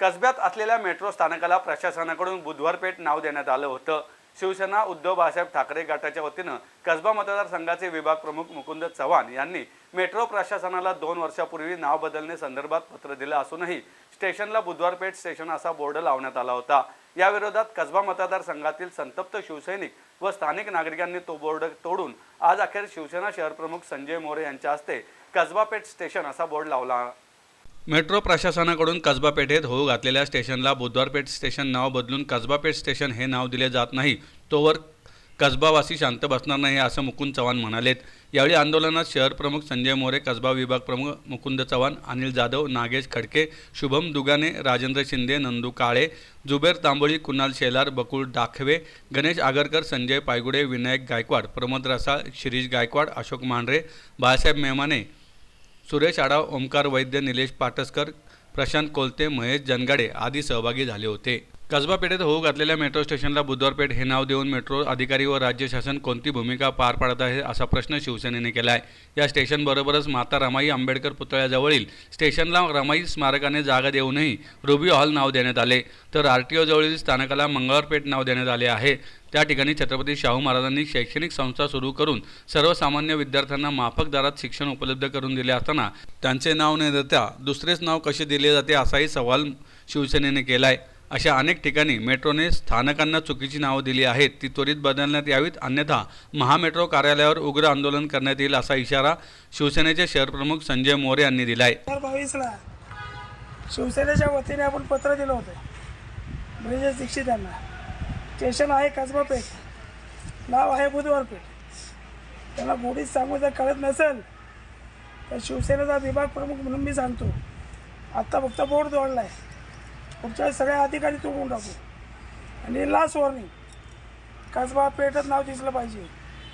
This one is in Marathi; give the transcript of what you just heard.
कसब्यात असलेल्या मेट्रो स्थानकाला प्रशासनाकडून बुधवार पेठ नाव देण्यात आलं होतं. शिवसेना उद्धव बाळासाहेब ठाकरे गटाच्या वतीनं कसबा मतदारसंघाचे विभाग प्रमुख मुकुंद चव्हाण यांनी मेट्रो प्रशासनाला दोन वर्षापूर्वी नाव बदलणे संदर्भात पत्र दिलं असूनही स्टेशनला बुधवार पेठ स्टेशन असा बोर्ड लावण्यात आला होता. याविरोधात कसबा मतदारसंघातील संतप्त शिवसैनिक व स्थानिक नागरिकांनी तो बोर्ड तोडून आज अखेर शिवसेना शहरप्रमुख संजय मोरे यांच्या हस्ते कसबा पेठ स्टेशन असा बोर्ड लावला. मेट्रो प्रशासनाकडून कसबा पेठेत होऊ घातलेल्या स्टेशनला बुधवार पेठ स्टेशन नाव बदलून कसबा पेठ स्टेशन हे नाव दिले जात नाही. तोवर कसबावासी शांत बसणार नाही असं मुकुंद चव्हाण म्हणालेत. यावेळी आंदोलनात शहर प्रमुख संजय मोरे कसबा विभाग प्रमुख मुकुंद चव्हाण अनिल जाधव नागेश खडके शुभम दुगाने राजेंद्र शिंदे नंदू काळे जुबेर तांबोळी कुणाल शेलार बकुळ दाखवे गणेश आगरकर संजय पायगुडे विनायक गायकवाड प्रमोद रसाळ शिरीष गायकवाड अशोक मांढरे बाळासाहेब मेमाने सुरेश आडाव ओमकार वैद्य निलेश पाटसकर प्रशांत कोलते महेश जनगाडे आदी सहभागी झाले होते. कसबा पेठेत होऊ घातलेल्या मेट्रो स्टेशनला बुधवार पेठ हे नाव देऊन मेट्रो अधिकारी व राज्य शासन कोणती भूमिका पार पाडत आहे असा प्रश्न शिवसेनेने केला आहे या स्टेशनबरोबरच माता रमाई आंबेडकर पुतळ्याजवळील स्टेशनला रमाई स्मारकाने जागा देऊनही रुबी हॉल नाव देण्यात आले. तर आर टी जवळील स्थानकाला मंगळवारपेठ नाव देण्यात आले आहे. त्या ठिकाणी छत्रपती शाहू महाराजांनी शैक्षणिक संस्था सुरू करून सर्वसामान्य विद्यार्थ्यांना माफक दरात शिक्षण उपलब्ध करून दिले असताना त्यांचे नाव न देता दुसरेच नाव कसे दिले जाते असाही सवाल शिवसेनेने केला आहे अशा अनेक ठिकाणी मेट्रोने स्थानकांना चुकीची नावं दिली आहेत. ती त्वरित बदलण्यात यावीत अन्यथा महामेट्रो कार्यालयावर उग्र आंदोलन करण्यात येईल असा इशारा शिवसेनेचे शहरप्रमुख संजय मोरे यांनी दिला आहे बावीसला शिवसेनेच्या वतीने आपण पत्र दिलं होतं. ब्रिजेश दीक्षित यांना. स्टेशन आहे कसबा पेठ नाव आहे बुधवार पेठ त्यांना गोडीत सांगू जर कळत नसेल तर शिवसेनेचा विभाग प्रमुख म्हणून मी सांगतो. आत्ता फक्त बोर्ड जोडला आहे पुढच्या सगळ्या अधिकारी तोडून टाकू. आणि लास्ट वॉर्निंग कसबा पेठच नाव दिसलं पाहिजे.